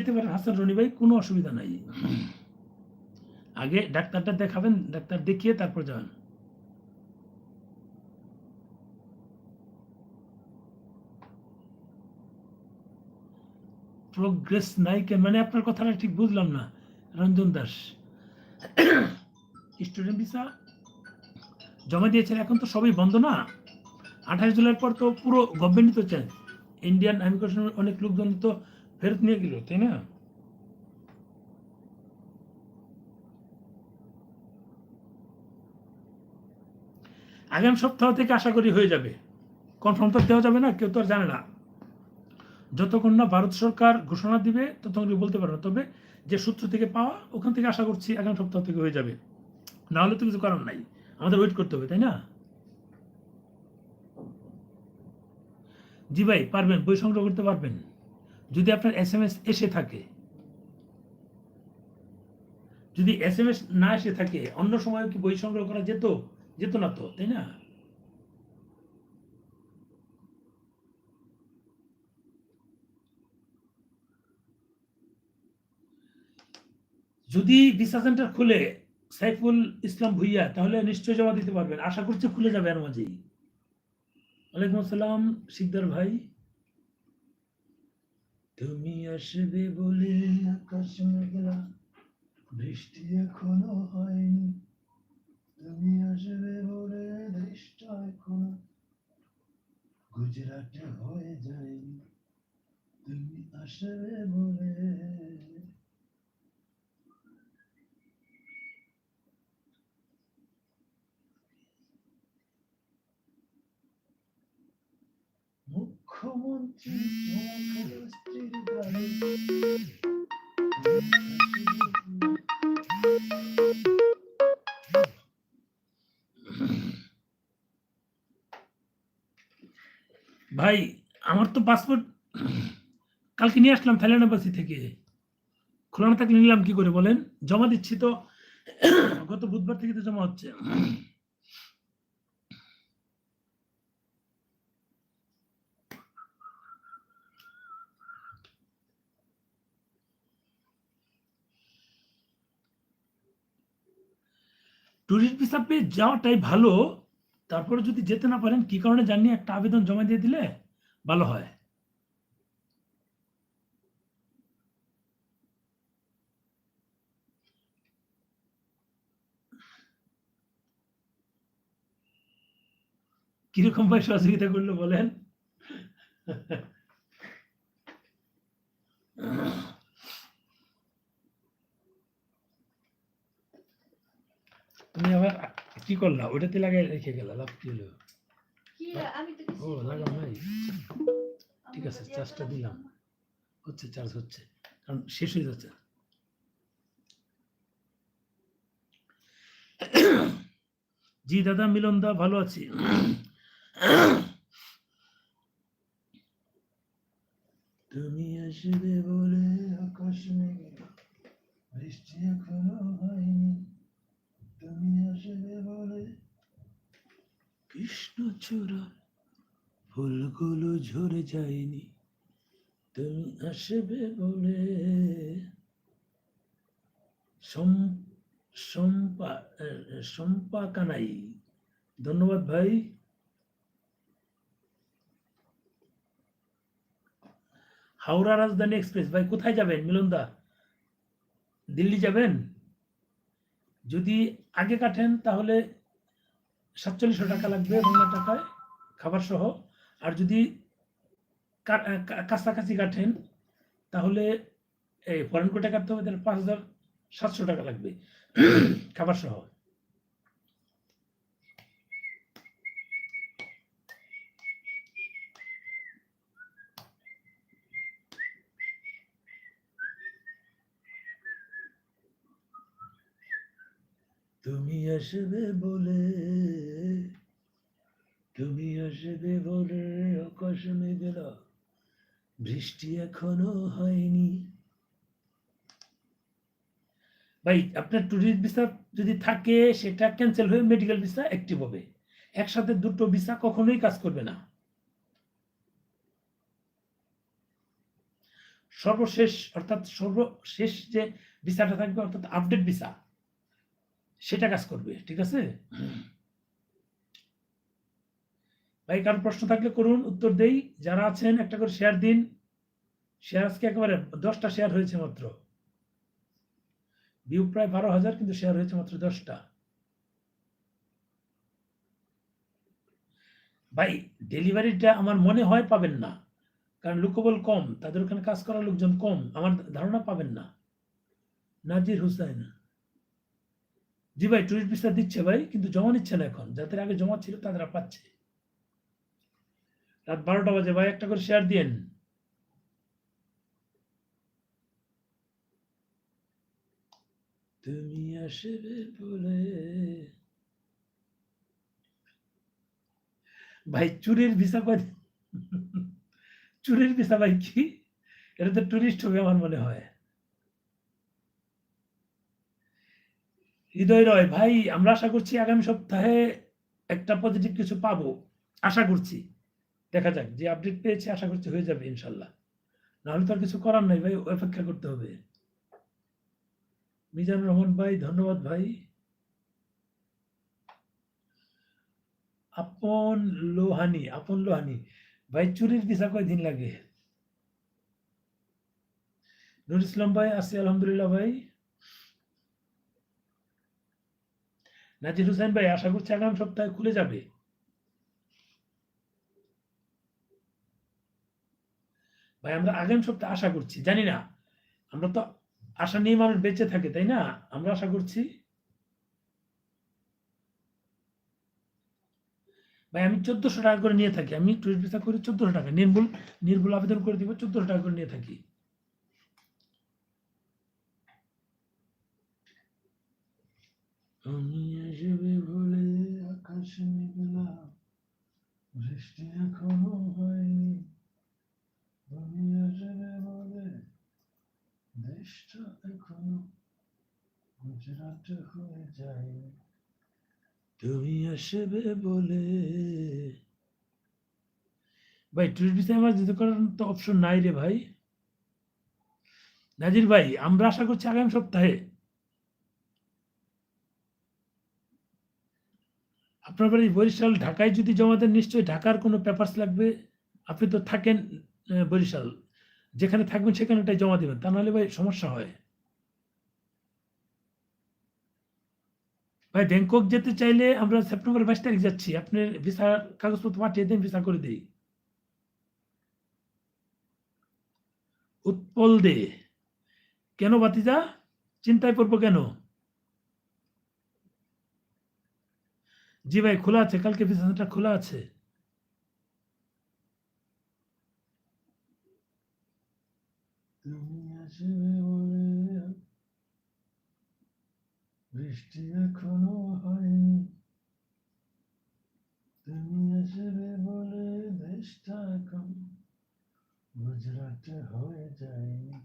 যেতে পারেন। হাসান রনি ভাই, কোনো অসুবিধা নাই। আগে ডাক্তারটা দেখাবেন, ডাক্তার দেখিয়ে তারপর যান প্রোগ্রেস নাই কেন? মানে আপনার কথাটা ঠিক বুঝলাম না। রঞ্জন দাস। স্টুডেন্ট ভিসা জমা দিয়েছেন, এখন তো সবই বন্ধ না? আঠাশ জুলাইয়ের পর তো পুরো গভর্নমেন্টই তো চেঞ্জ ইন্ডিয়ান ইমিগ্রেশনের অনেক লোকজন তো ফেরত নিয়ে গেল, তাই না? আগামী সপ্তাহ থেকে আশা করি হয়ে যাবে। কনফার্ম তো দেওয়া যাবে না, কেউ তো আর জানে না। যতক্ষণ না ভারত সরকার ঘোষণা দিবে, ততক্ষণ বলতে পারবে না। তবে যে সূত্র থেকে পাওয়া, ওখান থেকে আশা করছি আগামী সপ্তাহ থেকে হয়ে যাবে। না হলে তো কিছু কারণ নাই। আমাদের ওয়েট করতে হবে, তাই না? জি ভাই, পারবেন, বই সংগ্রহ করতে পারবেন। যদি আপনার এস এম এস এসে থাকে, যদি এস এম এস না এসে থাকে, অন্য সময় কি বই সংগ্রহ করা যেত? যেত না তো, তাই না? যদি ভিসা সেন্টার খুলে সাইফুল ইসলাম ভুইয়া, তাহলে নিশ্চয় জমা দিতে পারবেন। আশা করছি খুলে যাবে এর মাঝেই। ওয়ালাইকুম আসসালাম, শিকদার ভাই। তুমি আসবে বলে আকাশ মেঘলা, বৃষ্টি এখনও হয়নি। তুমি আসবে বলে দৃষ্টা এখনও গুজরাটে হয়ে যায়নি। তুমি আসবে বলে ভাই, আমার তো পাসপোর্ট কালকে নিয়ে আসলাম থাইল্যান্ড এম্বাসি থেকে। খোলা না থাকলে নিলাম কি করে বলেন? জমা দিচ্ছি তো। গত বুধবার থেকে তো জমা হচ্ছে। ট্যুরিস্ট ভিসা পেয়ে যাওয়াটাই ভালো। তারপরে যদি যেতে না পারেন, কি কারণে জানি একটা আবেদন জমা দিয়ে দিলে ভালো হয়। কীরকম ভাই সহযোগিতা করল বলেন? তুমি আবার কি করলা? ওটাতে লাগাই রেখে গেলা লাভ কি হলো? কি আমি তো ও লাগাও নাই। ঠিক আছে চার্জটা দিলাম। হচ্ছে চার্জ হচ্ছে। কারণ শেষ হয়ে যাচ্ছে। জি দাদা মিলন দা ভালো আছি। তুমি আসবে বলে আকাশ মেঘে বৃষ্টি এখনও হয়নি। তুমি আসবে বলে কৃষ্ণ চূড়া ফুলগুলো ঝরে যায়নি। তুমি আসবে বলে সম- সম্পা সম্পা কানাই ধন্যবাদ ভাই। হাওড়া রাজধানী এক্সপ্রেস, ভাই কোথায় যাবেন মিলনদা? দিল্লি যাবেন? যদি আগে কাটেন, তাহলে সাতচল্লিশশো টাকা লাগবে বাংলা টাকায় খাবার সহ আর যদি কাছাকাছি কাটেন, তাহলে এই ফরেন কোটে কাটতে হবে, তাহলে পাঁচ হাজার সাতশো টাকা লাগবে খাবার সহ তুমি আসবে বলে, তুমি আসবে বলে আকাশ মেঘলা, বৃষ্টি এখনও হয়নি। ভাই, আপনার ট্যুরিস্ট ভিসা যদি থাকে, সেটা ক্যান্সেল হয়ে মেডিকেল ভিসা অ্যাক্টিভ হবে। একসাথে দুটো ভিসা কখনোই কাজ করবে না। সর্বশেষ, অর্থাৎ সর্বশেষ যে ভিসাটা থাকবে, অর্থাৎ আপডেট ভিসা সেটা কাজ করবে ঠিক আছে? ভাই কারও প্রশ্ন থাকলে করুন উত্তর দেই। যারা আছেন একটা করে শেয়ার দিন। শেয়ার আজকে একেবারে দশটা শেয়ার হয়েছে মাত্র। ভিউ প্রায় বারো হাজার কিন্তু শেয়ার হয়েছে মাত্র দশটা। ভাই ডেলিভারিটা আমার মনে হয় পাবেন না। কারণ লুকোবল কম তাদের ওখানে কাজ করার লোকজন কম। আমার ধারণা পাবেন না। নাজির হুসাইন। জি ভাই টুরিস্ট ভিসা দিচ্ছে ভাই, কিন্তু জমা নিচ্ছে না এখন। যাদের আগে জমা ছিল তারা পাচ্ছে। রাত বারোটা বাজে ভাই, একটা করে শেয়ার দিয়েন। তুমি আসবে বলে। ভাই, চুরির ভিসা কয় চুরির ভিসা ভাই কি? এটা তো টুরিস্ট হবে আমার মনে হয়। হৃদয় রয়, ভাই, আমরা আশা করছি আগামী সপ্তাহে একটা পজিটিভ কিছু পাবো। আশা করছি। দেখা যাক, যে আপডেট পেয়েছি, আশা করছি হয়ে যাবে, ইনশাল্লাহ। নাহলে তো আর কিছু করার নাই, ভাই, অপেক্ষা করতে হবে। মিজানুর রহমান ভাই, ধন্যবাদ, ভাই। আপন লোহানি আপন লোহানি। ভাই, চুরির ভিসা কয়দিন লাগে? নুর ইসলাম ভাই, আছি, আলহামদুলিল্লাহ, ভাই। নাজির হুসেন ভাই, আশা করছি আগামী সপ্তাহে খুলে যাবে। ভাই, আমরা আগামী সপ্তাহে আশা করছি, জানি না। আমরা তো আশা নিয়ে মানুষ বেঁচে থাকে, তাই না? আমরা আশা করছি। ভাই, আমি চোদ্দশো টাকা করে নিয়ে থাকি। আমি টুরিস্ট ভিসা করি চোদ্দশো টাকা। নির্ভুল নির্ভুল আবেদন করে দিব, চোদ্দশো টাকা করে নিয়ে থাকি। আমি আসবে বলে আকাশ মেঘলা, বৃষ্টি এখনও হয়নি। আমি আসবে বলে দেশটা এখনও গুজরাট হয়ে যায়নি। তুমি আসবে বলে ভাই টুরিস্ট ভিসা আমার যেতে করার তো অপশন নাই রে ভাই। নাজির ভাই, আমরা আশা করছি আগামী সপ্তাহে আপনার বাড়ি বরিশাল, ঢাকায় যদি জমা দেন, নিশ্চয়ই ঢাকার কোনো পেপারস লাগবে। আপনি তো থাকেন বরিশাল। যেখানে থাকবেন, সেখানেটাই জমা দেবেন। তা নাহলে ভাই সমস্যা হয়। ভাই, ব্যাংকক যেতে চাইলে আমরা সেপ্টেম্বর বাইশ তারিখ যাচ্ছি। আপনার ভিসার কাগজপত্র পাঠিয়ে দেন, ভিসা করে দেই। উৎপল দে। কেন বাতিজা? চিন্তায় পড়ব কেন? জি ভাই, খোলা আছে, কালকে সেন্টার খোলা আছে। বৃষ্টি এখনও হয়নি। তুমি আসবে বলে দেশটা এখন গুজরাটে হয়ে যায়নি।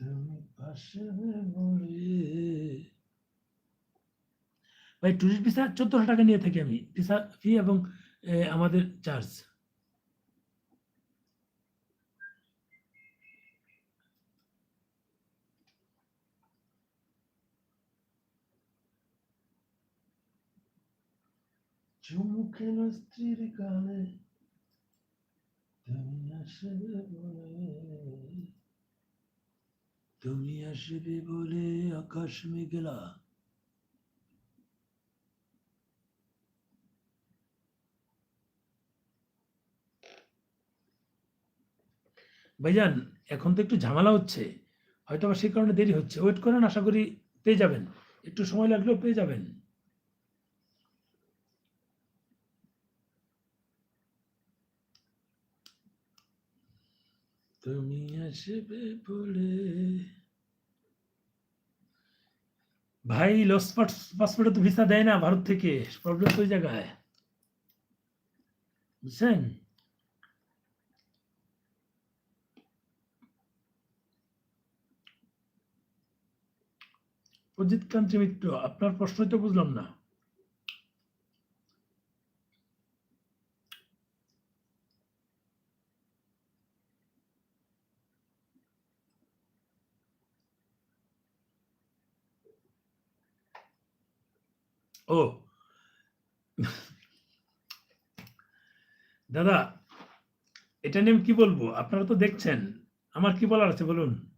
তুমি আসবে বলে ভাই টুরিস্ট ভিসা চোদ্দশো টাকা নিয়ে থাকি আমি। ভিসা ফি এবং আমাদের চার্জ তুমি আসবে বলে আকাশ মেঘলা। ভাইজান, এখন তো একটু ঝামেলা হচ্ছে। হয়তো আবার সেই কারণে দেরি হচ্ছে। ওয়েট করেন, আশা করি পেয়ে যাবেন। একটু সময় লাগলেও পেয়ে যাবেন। তুমি আসবে বলে। ভাই লস পাসপোর্টে তো ভিসা দেয় না ভারত থেকে। প্রবলেম ওই জায়গায়? বুঝছেন? অজিত কান্তি মিত্র, আপনার প্রশ্নই তো বুঝলাম না। ও। দাদা, এটা নিয়ে কি বলব? আপনারা তো দেখছেন। আমার কি বলার আছে, বলুন?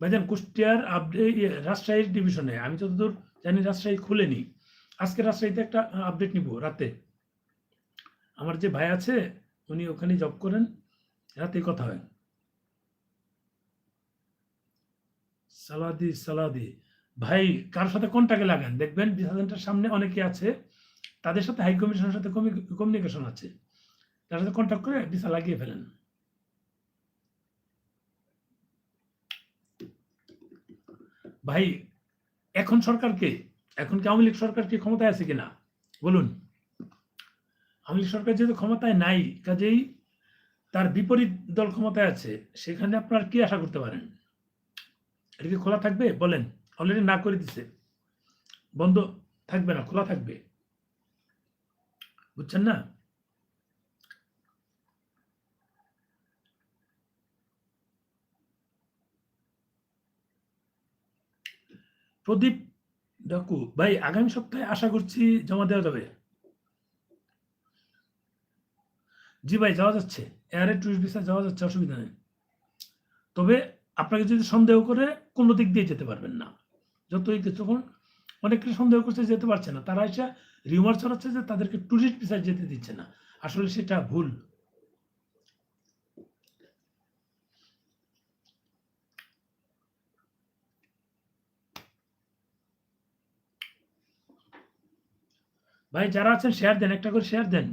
ভাইজান, কুষ্টিয়ার আপডেট রাজশাহীর ডিভিশনে আমি যতদূর জানি রাজশাহী খুলেনি। আজকে রাজশাহীতে একটা আপডেট নিব রাতে। আমার যে ভাই আছে, উনি ওখানে জব করেন রাতেই কথা হয়। সালাদি সালাদি। ভাই, কার সাথে কোনটাকে লাগান? দেখবেন বিশ সামনে অনেকে আছে, তাদের সাথে হাই কমিশনের সাথে কমিউনিকেশন আছে। তার সাথে কন্ট্যাক্ট করে ভিসা লাগিয়ে ফেলেন। ভাই, এখন সরকারকে এখন কি আওয়ামী লীগ সরকার কি ক্ষমতায় আছে কিনা? বলুন। আওয়ামী লীগ সরকার যেহেতু ক্ষমতায় নাই, কাজেই তার বিপরীত দল ক্ষমতায় আছে, সেখানে আপনার কি আশা করতে পারেন? এটা কি খোলা থাকবে? বলেন। অলরেডি না করে দিছে। বন্ধ থাকবে না, খোলা থাকবে। বুঝছেন না? প্রদীপ ডাকু, ভাই, আগামী সপ্তাহে আশা করছি জমা দেওয়া যাবে। জি ভাই, যাওয়া যাচ্ছে। এয়ারে টুরিস্ট ভিসা যাওয়া যাচ্ছে, অসুবিধা নেই। তবে আপনাকে যদি সন্দেহ করে, কোনো দিক দিয়ে যেতে পারবেন না। যতই যখন অনেকে সন্দেহ করছে যেতে পারছে না। তারা এসে রিউমার ছড়াচ্ছে যে তাদেরকে টুরিস্ট ভিসায় যেতে দিচ্ছে না। আসলে সেটা ভুল। ভাই যারা আছেন শেয়ার দেন একটা করে শেয়ার দেন।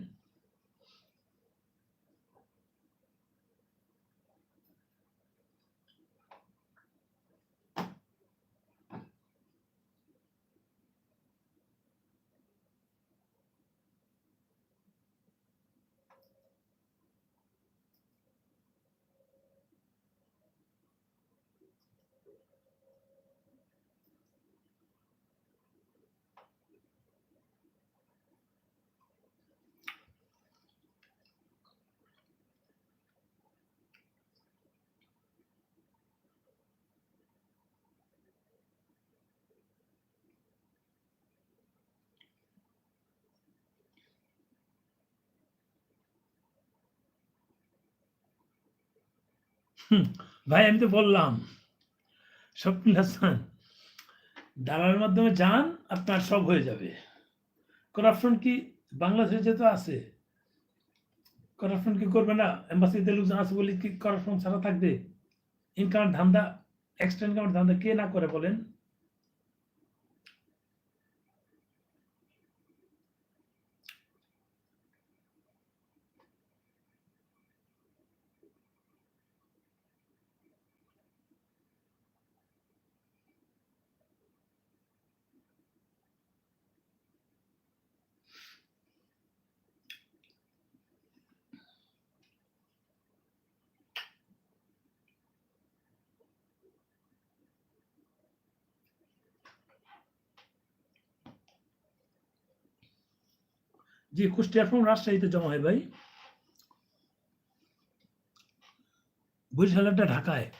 ভাই, আমি তো বললাম। স্বপ্ন হাসান, দালালের মাধ্যমে যান, আপনার সব হয়ে যাবে। করাপশন কি বাংলাদেশে যেহেতু আছে করাপশন কি করবে না? এম্বাসিতে লোকজন আছে বলে কি করাপশন ছাড়া থাকবে? ইনকামের ধান্দা এক্সট্রা ইনকামের ধান্দা কে না করে বলেন? জি, কুষ্টিয়ার ফর্ম রাজশাহীতে জমা হয় ভাই। বরিশালেরটা ঢাকায়,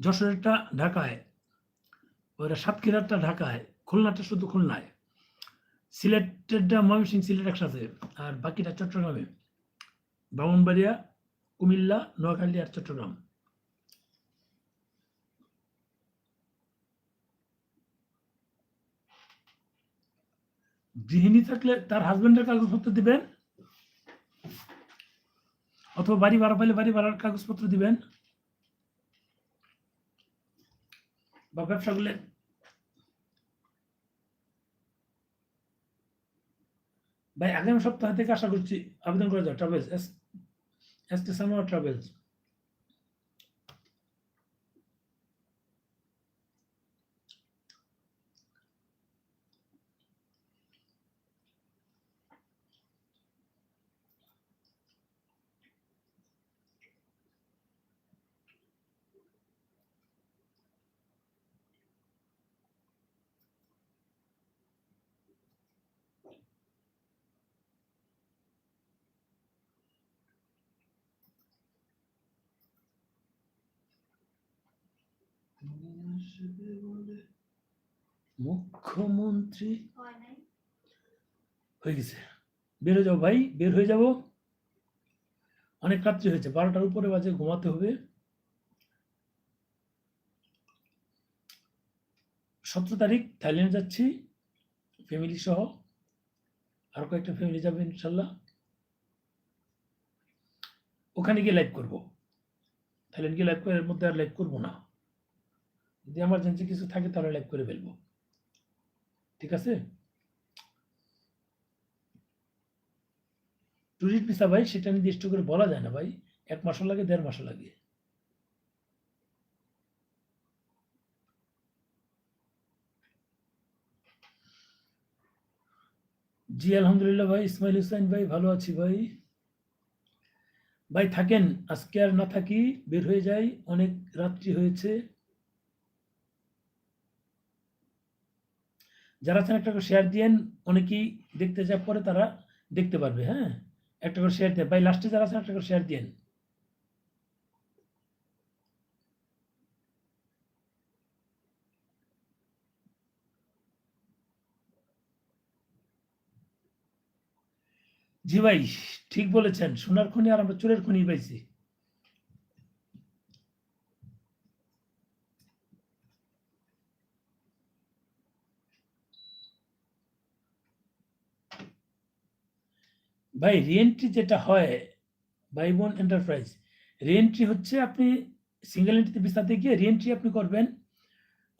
যশোরেরটা ঢাকায় ওরা সাতক্ষীরারটা ঢাকায়, খুলনাটা শুধু খুলনায়। সিলেটেরটা ময়মনসিং, সিলেট একসাথে, আর বাকিটা চট্টগ্রামে। ব্রাহ্মণবাড়িয়া কুমিল্লা, নোয়াখালী আর চট্টগ্রাম। গৃহিণী থাকলে তার হাজবেন্ডের কাগজপত্র দিবেন, অথবা বাড়ি ভাড়া পাইলে বাড়ি ভাড়ার কাগজপত্র দিবেন, বা ব্যবসা করলে ভাই, আগামী সপ্তাহ থেকে আশা করছি আবেদন করা যায় ট্রাভেলস এস এস টি সানোয়া ট্রাভেলস মুখ্যমন্ত্রী হয়ে গেছে। বের হয়ে যাব ভাই বের হয়ে যাব। অনেক রাত্রি হয়েছে বারোটার উপরে বাজে ঘুমাতে হবে। সতেরো তারিখ থাইল্যান্ড যাচ্ছি ফ্যামিলি সহ। আরও কয়েকটা ফ্যামিলি যাবে ইনশাল্লাহ। ওখানে গিয়ে লাইভ করব। থাইল্যান্ড গিয়ে লাইভ এর মধ্যে আর লাইভ করব না। যদি এমার্জেন্সি কিছু থাকে তাহলে লাইভ করে ফেলব। ঠিক আছে? টুরিস্ট ভিসা ভাই, সেটা নির্দিষ্ট করে বলা যায় না ভাই। এক মাসও লাগে, দেড় মাসও লাগে। জি, আলহামদুলিল্লাহ ভাই, ইসমাইল হুসাইন ভাই, ভালো আছি ভাই। ভাই থাকেন, আজকে আর না থাকি, বের হয়ে যাই, অনেক রাত্রি হয়েছে। যারা আছেন, একটা করে শেয়ার দিয়েন, অনেকেই দেখতে যা পরে তারা দেখতে পারবে হ্যাঁ? একটা করে শেয়ার দেন। ভাই লাস্টে যারা আছেন, একটা করে শেয়ার দিয়েন। জি ভাই, ঠিক বলেছেন। সোনার খনি আর আমরা চোরের খনি পাইছি। ভাই রিএন্ট্রি যেটা হয় বাই বোন এন্টারপ্রাইজ রিএন্ট্রি হচ্ছে আপনি সিঙ্গেল এন্ট্রিতে বিস্তাতে গিয়ে রিএন্ট্রি আপনি করবেন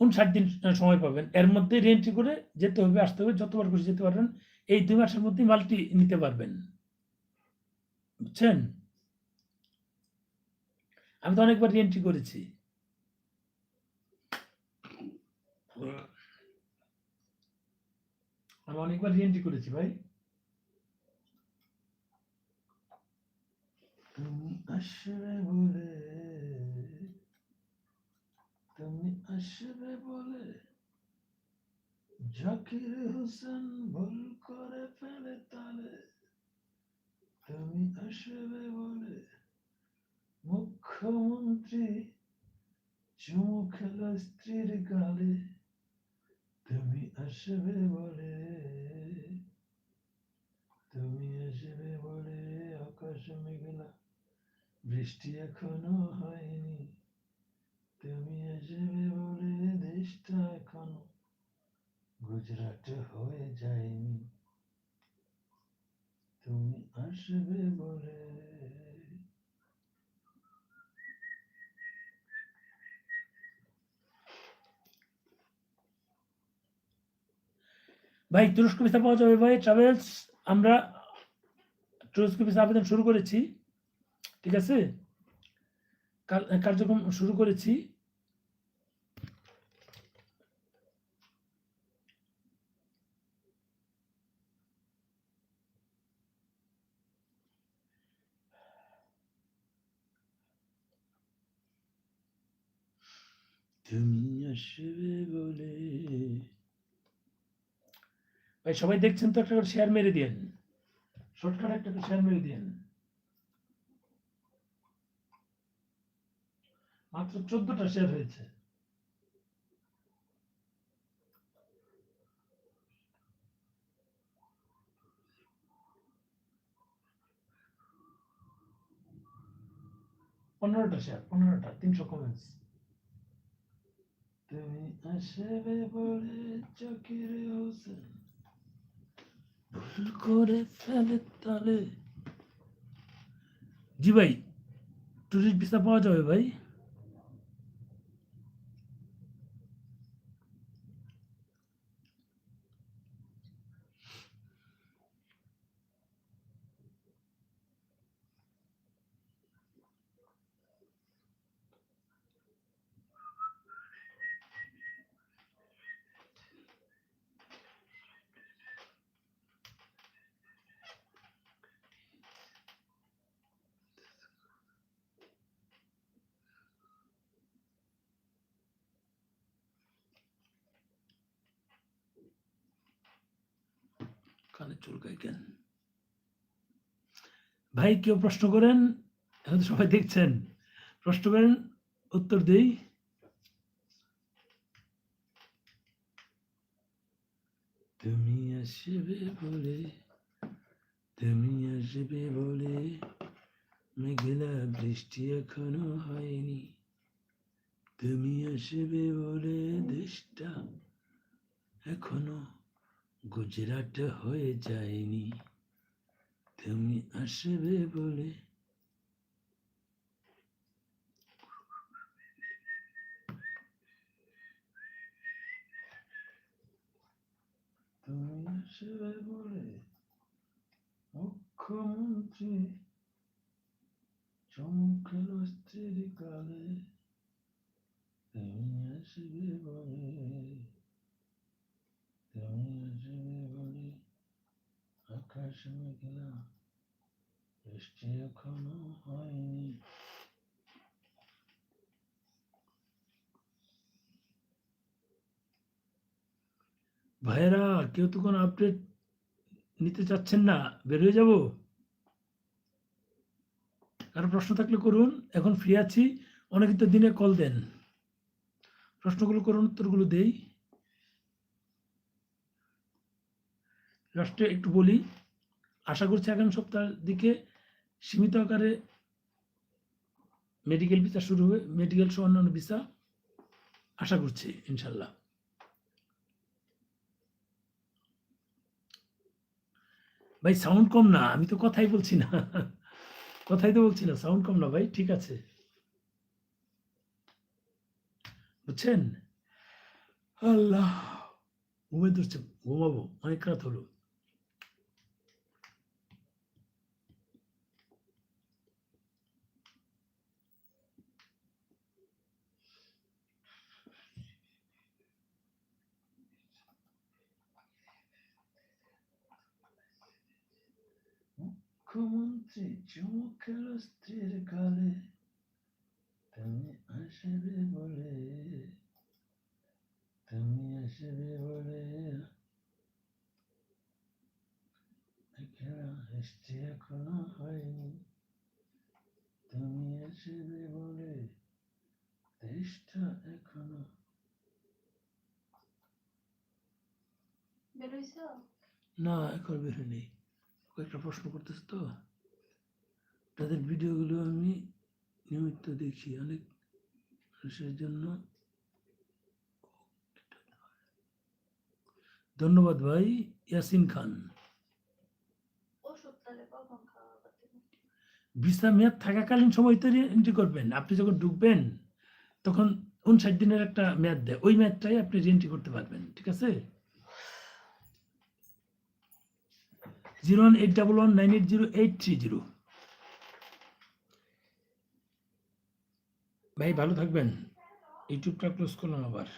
কোন উনষাট দিন সময় পাবেন। এর মধ্যে রিএন্ট্রি করে যেতে হবে আসতে হবে যতবার খুশি যেতে পারবেন এই দুই মাসের মধ্যে মালটি নিতে পারবেন। বুঝছেন? আমি তো অনেকবার রিএন্ট্রি করেছি। আমি অনেকবার রিএন্ট্রি করেছি ভাই। তুমি আসবে বলে, তুমি আসবে বলে জাকির হোসেন ভুল করে ফেলে তালে। তুমি আসবে বলে মুখ্যমন্ত্রী চুমু স্ত্রীর গালে। তুমি আসবে বলে, তুমি আসবে বলে আকাশ মেঘলা। বৃষ্টি এখনও হয়নি। তুমি আসবে বলে দেশটা এখনও গুজরাট হয়ে যায়নি। তুমি আসবে বলে ভাই, তুরস্ক ভিসা পাওয়া যাবে ভাই ট্রাভেলস আমরা তুরস্ক ভিসা আবেদন শুরু করেছি। ঠিক আছে? কার- কার্যক্রম শুরু করেছি। তুমি আসবে বলে। ভাই, সবাই দেখছেন তো? একটা করে শেয়ার মেরে দিন শর্টকাট একটা শেয়ার মেরে দিন মাত্র চোদ্দটা শেয়ার হয়েছে। পনেরোটা শেয়ার, পনেরোটা, তিনশো কমেন্টস তুমি আসবে বলে চকির হোসেন ভুল করে ফেলে তালে। জি ভাই টুরিস্ট ভিসা পাওয়া যাবে ভাই? কানে চুলকায় কেন ভাই, কেউ প্রশ্ন করেন? এখন সবাই দেখছেন। প্রশ্ন করেন, উত্তর দেই। তুমি আসবে বলে, তুমি আসবে বলে মেঘলা বৃষ্টি এখনও হয়নি। তুমি আসবে বলে দেশটা এখনও গুজরাট হয়ে যায়নি। তুমি আসবে বলে। তুমি আসবে বলে মুখ্যমন্ত্রী চমকেল স্ত্রীর কালে। তুমি আসবে বলে, তুমি আকাশ মেঘলা বৃষ্টি এখনও হয়নি। ভাইরা কেউ তো কোনো আপডেট নিতে চাচ্ছেন না। বের হয়ে যাব? কারও প্রশ্ন থাকলে করুন। এখন ফ্রি আছি। অনেকে তো দিনে কল দেন। প্রশ্নগুলো করুন, উত্তরগুলো দেই। লাস্টে একটু বলি। আশা করছি আগামী সপ্তাহের দিকে সীমিত আকারে মেডিকেল ভিসা শুরু হবে মেডিকেল সহ অন্যান্য ভিসা আশা করছি, ইনশাল্লাহ। ভাই সাউন্ড কম না, আমি তো কথাই বলছি না। কথাই তো বলছি না সাউন্ড কম না ভাই, ঠিক আছে। বুঝছেন? আল্লাহ ঘুমে ধরছে ঘুমাবো, অনেক রাত হলো। মুখ্যমন্ত্রী চমকেল স্ত্রীর কালে তুমি আসবে বলে তুমি আসবে বলে এখানে হিস্ট্রি এখনও হয়নি তুমি আসবে বলে দেশটা এখনও না এখন বের হয়নি কয়েকটা প্রশ্ন করতেছে তো। তাদের ভিডিওগুলো আমি নিয়মিত দেখি অনেক মানুষের জন্য। ধন্যবাদ ভাই ইয়াসিন খান। ভিসা মেয়াদ থাকাকালীন সময় তো এন্ট্রি করবেন। আপনি যখন ঢুকবেন তখন উনষাট দিনের একটা মেয়াদ দেয়। ওই মেয়াদটাই আপনি এন্ট্রি করতে পারবেন ঠিক আছে? Zero one eight double one nine eight zero eight three zero. ভাই, ভালো থাকবেন। ইউটিউবটা ক্লোজ করলাম আবার।